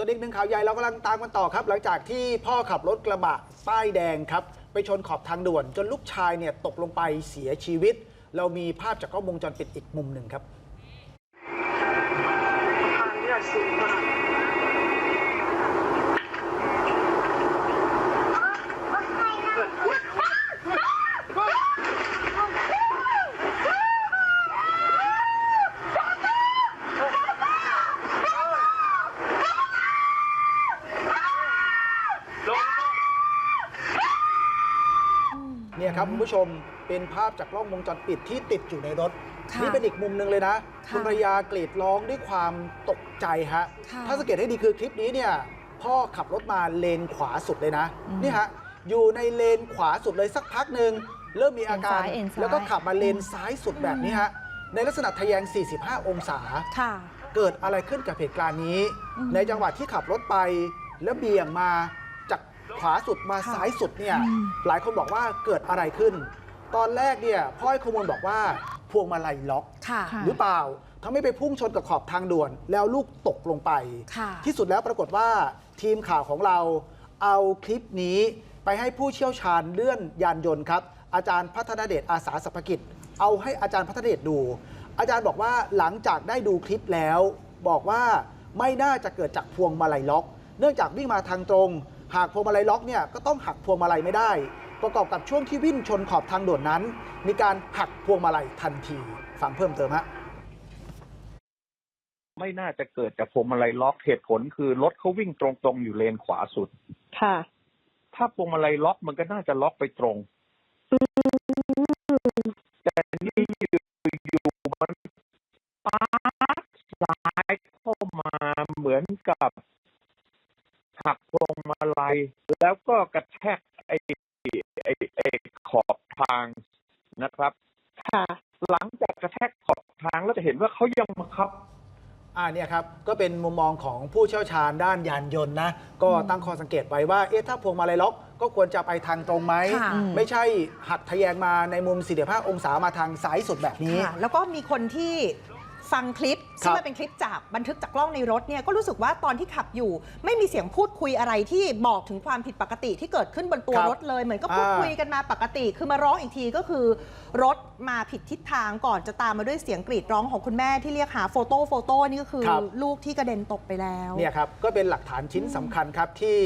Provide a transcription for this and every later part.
ส่วนอีกหนึ่งข่าวใหญ่เรากำลังตามกันต่อครับ หลังจากที่พ่อขับรถกระบะป้ายแดงครับ ไปชนขอบทางด่วน จนลูกชายเนี่ยตกลงไปเสียชีวิต เรามีภาพจากกล้องวงจรปิดอีกมุมหนึ่งครับ ทางเนี่ยสูงมาก เนี่ยครับคุณผู้ชมเป็นภาพจากกล้องวงจรปิดที่ติดอยู่ในรถ ค่ะนี่เป็นอีกมุมหนึ่งเลยนะค่ะคุณภรรยากรีดร้องด้วยความตกใจฮะค่ะถ้าสังเกตให้ดีคือคลิปนี้เนี่ยพ่อขับรถมาเลนขวาสุดเลยนะอืมนี่ฮะอยู่ในเลนขวาสุดเลยสักพักหนึ่งเริ่มมีอาการ เอ็นซ้ายเอ็นซ้าย แล้วก็ขับมาเลนซ้ายสุดแบบนี้ฮะในลักษณะทะแยง 45 องศา ค่ะ เกิดอะไรขึ้นกับเหตุการณ์นี้ อืม ในจังหวะที่ขับรถไปแล้วเบี่ยงมาจาก ขวาสุดมาค่ะซ้ายสุดเนี่ยอืมหลายคนบอกว่าเกิดอะไรขึ้น ตอนแรกเนี่ยพ่อให้ข้อมูลบอกว่าพวงมาลัยล็อกค่ะค่ะหรือเปล่าทำให้ไปพุ่งชนกับขอบทางด่วน แล้วลูกตกลงไปค่ะที่สุดแล้วปรากฏว่าทีมข่าวของเราเอาคลิปนี้ไปให้ผู้เชี่ยวชาญเลื่อนยานยนต์ครับ อาจารย์พัฒนาเดชอาสาสัพพกิจ เอาให้อาจารย์พัฒนาเดชดู อาจารย์บอกว่าหลังจากได้ดูคลิปแล้ว บอกว่าไม่น่าจะเกิดจากพวงมาลัยล็อก เนื่องจากวิ่งมาทางตรง หากพวงมาลัยล็อกเนี่ยก็ต้องหักพวงมาลัยไม่ได้ ประกอบกับช่วงที่วิ่งชนขอบทางด่วนนั้น มีการหักพวงมาลัยทันทีฟังเพิ่มเติมฮะไม่น่าจะเกิดจากพวงมาลัยล็อกเหตุผลคือรถเขาวิ่งตรงๆอยู่เลนขวาสุด ค่ะ ถ้าพวงมาลัยล็อกมันก็น่าจะล็อกไปตรง แต่นี่อยู่ๆมันปาดซ้ายเข้ามาเหมือนกับ หักพวงมาลัยแล้วก็กระแทกไอ้ไอ้ไอ้ขอบทางนะครับค่ะหลังจากกระแทกขอบทางแล้วจะเห็นว่าเขายังมาครับอ่าเนี่ยครับ ก็เป็นมุมมองของผู้เชี่ยวชาญด้านยานยนต์นะ ก็ตั้งข้อสังเกตไว้ว่า เอ๊ะ ถ้าพวงมาลัยล็อก ก็ควรจะไปทางตรงไหม ค่ะ ไม่ใช่หักทะแยงมาในมุม 45 องศามาทางซ้ายสุดแบบนี้ ค่ะแล้วก็มีคนที่ ฟังคลิปซึ่งมันเป็นคลิปจากบันทึกจากกล้องในรถเนี่ยก็รู้สึกว่าตอนที่ขับอยู่ ไม่มีเสียงพูดคุยอะไรที่บอกถึงความผิดปกติที่เกิดขึ้นบนตัวครับรถเลย เหมือนก็พูดอ่าคุยกันมาปกติ คือมาร้องอีกทีก็คือ รถมาผิดทิศทางก่อนจะตามมาด้วยเสียงกรีดร้องของคุณแม่ที่เรียกหาโฟโต้โฟโต้นี่ก็คือครับ ลูกที่กระเด็นตกไปแล้วเนี่ยครับก็เป็นหลักฐานชิ้นสำคัญครับที่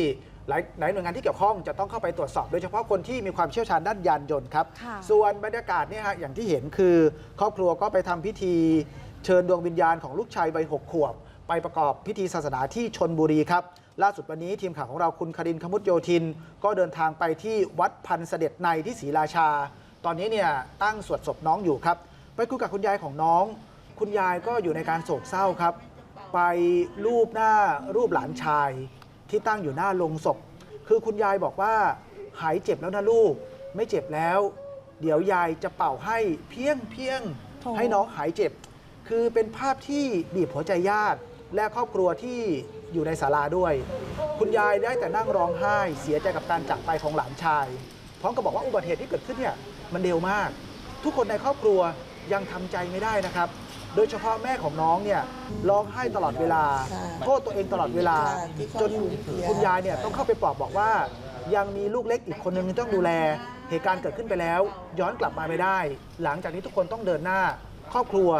หลายหลายหน่วยงานที่เกี่ยวข้องจะต้องเข้าไปตรวจสอบ โดยเฉพาะคนที่มีความเชี่ยวชาญด้านยานยนต์ครับ ค่ะ ส่วนบรรยากาศเนี่ยฮะอย่างที่เห็นคือ ครอบครัวก็ไปทำพิธี เชิญดวงวิญญาณของลูกชายวัยหกขวบ ไปประกอบพิธีศาสนาที่ชนบุรีครับ ล่าสุดวันนี้ทีมข่าวของเราคุณคารินขมุตโยธิน ก็เดินทางไปที่วัดพันเสด็จในที่ศรีราชา ตอนนี้เนี่ยตั้งสวดศพน้องอยู่ครับ ไปคุยกับคุณยายของน้อง คุณยายก็อยู่ในการโศกเศร้าครับ ไปรูปหน้ารูปหลานชาย ที่ตั้งอยู่หน้าโลงศพ คือคุณยายบอกว่าหายเจ็บแล้วนะลูก ไม่เจ็บแล้ว เดี๋ยวยายจะเป่าให้เพียงเพียงโถให้น้องหายเจ็บ คือเป็นภาพที่บีบหัวใจญาติ และครอบครัวที่อยู่ในศาลาด้วย คุณยายได้แต่นั่งร้องไห้ เสียใจกับการจากไปของหลานชาย พร้อมกับบอกว่าอุบัติเหตุที่เกิดขึ้นเนี่ยมันเร็วมาก ทุกคนในครอบครัวยังทำใจไม่ได้นะครับ โดยเฉพาะแม่ของน้องเนี่ยร้องไห้ตลอดเวลาค่ะโทษตัวเองตลอดเวลาค่ะที่จนเขาสูญเสียคุณยายเนี่ยต้องเข้าไปปลอบบอกว่า ยังมีลูกเล็กอีกคนนึงที่ต้องดูแล เหตุการณ์เกิดขึ้นไปแล้ว ย้อนกลับมาไม่ได้ หลังจากนี้ทุกคนต้องเดินหน้า ครอบครัว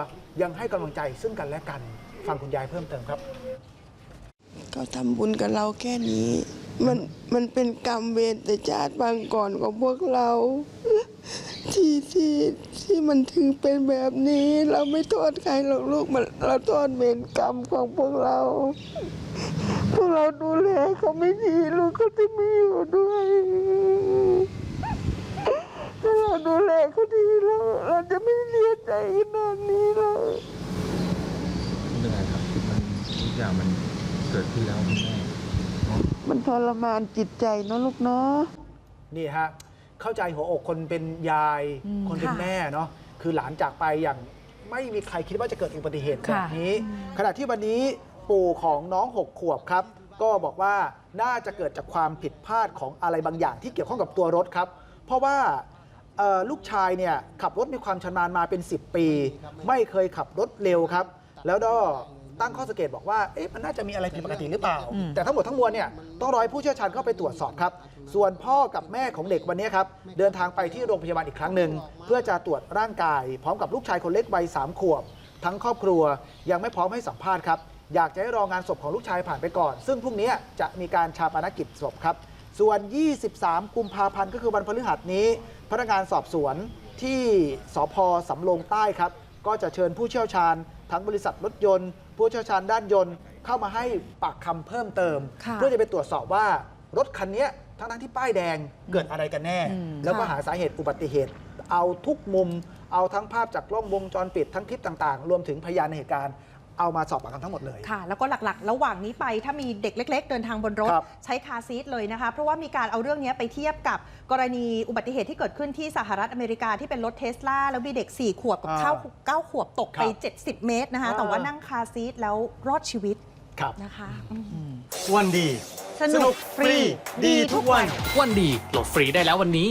ยังให้กำลังใจซึ่งกันและกันฟังคุณยายเพิ่มเติมครับเขาทำบุญกับเราแค่นี้ มันมันเป็นกรรมเวรแต่ชาติบางก่อนของพวกเรา ที่ที่ที่มันถึงเป็นแบบนี้ เราไม่โทษใครหรอกลูกมันเราโทษเวรกรรมของพวกเรา พวกเราดูแลเขาไม่ดีลูกก็จะไม่อยู่ด้วย ถ้าเราดูแลเขาดีเราเราจะไม่เสียใจขนาดนี้หรอกเหนื่อยครับมันทุกอย่างมันเกิดขึ้นแล้วคุณแม่เนาะมันทรมานจิตใจเนอะลูกเนาะ นี่ฮะ เข้าใจหัวอกคนเป็นยาย อืมคนเป็นค่ะแม่เนาะคือหลานจากไปอย่างไม่มีใครคิดว่าจะเกิดอุบัติเหตุแบค่ะบนี้ ขณะที่วันนี้ปู่ของน้องหกขวบครับ ก็บอกว่าน่าจะเกิดจากความผิดพลาดของอะไรบางอย่างที่เกี่ยวข้องกับตัวรถครับ เพราะว่าเอ่อ ลูกชายเนี่ยขับรถมีความชำนาญมาเป็น 10 ปี ไม่เคยขับรถเร็วครับ แล้วก็ตั้งข้อสังเกตบอกว่าเอ๊ะมันน่าจะมีอะไรผิดปกติหรือเปล่า แต่ทั้งหมดทั้งมวลเนี่ยต้องรอให้ผู้เชี่ยวชาญเข้าไปตรวจสอบครับ ส่วนพ่อกับแม่ของเด็กวันนี้ครับ เดินทางไปที่โรงพยาบาลอีกครั้งหนึ่ง เพื่อจะตรวจร่างกาย พร้อมกับลูกชายคนเล็กวัยสามขวบ ทั้งครอบครัวยังไม่พร้อมให้สัมภาษณ์ครับอยากจะให้รองานศพของลูกชายผ่านไปก่อน ซึ่งพรุ่งนี้จะมีการชาปนกิจศพครับส่วน 23 กุมภาพันธ์ก็คือวันพฤหัสนี้ พนักงานสอบสวนที่สพสำโรงใต้ครับ ก็จะเชิญผู้เชี่ยวชาญ ทั้งบริษัทรถยนต์ ผู้เชี่ยวชาญด้านยนต์ เข้ามาให้ปากคำเพิ่มเติม ค่ะ เพื่อจะไปตรวจสอบว่ารถคันนี้ทั้งทั้งๆที่ป้ายแดงเกิดอะไรกันแน่ อืม แล้วก็ค่ะหาสาเหตุอุบัติเหตุ เอาทุกมุม เอาทั้งภาพจากกล้องวงจรปิดทั้งคลิปต่างๆ รวมถึงพยานในเหตุการณ์ เอามาสอบปากคำทั้งหมดเลย ค่ะ แล้วก็หลักๆ ระหว่างนี้ไปถ้ามีเด็กเล็ก ๆ เดินทางบนรถครับใช้คาร์ซีทเลยนะคะ เพราะว่ามีการเอาเรื่องนี้ไปเทียบกับกรณีอุบัติเหตุที่เกิดขึ้นที่สหรัฐอเมริกาที่เป็นรถเทสลาแล้วมีเด็ก 4 ขวบกับอ่าเก้าเก้าขวบตกไป ครับ70 เมตรนะคะอ่าแต่ว่านั่งคาร์ซีทแล้วรอดชีวิตครับ นะคะอืม วันดี สนุกฟรี ดีทุกวัน วันดีโหลดฟรีได้แล้ววันนี้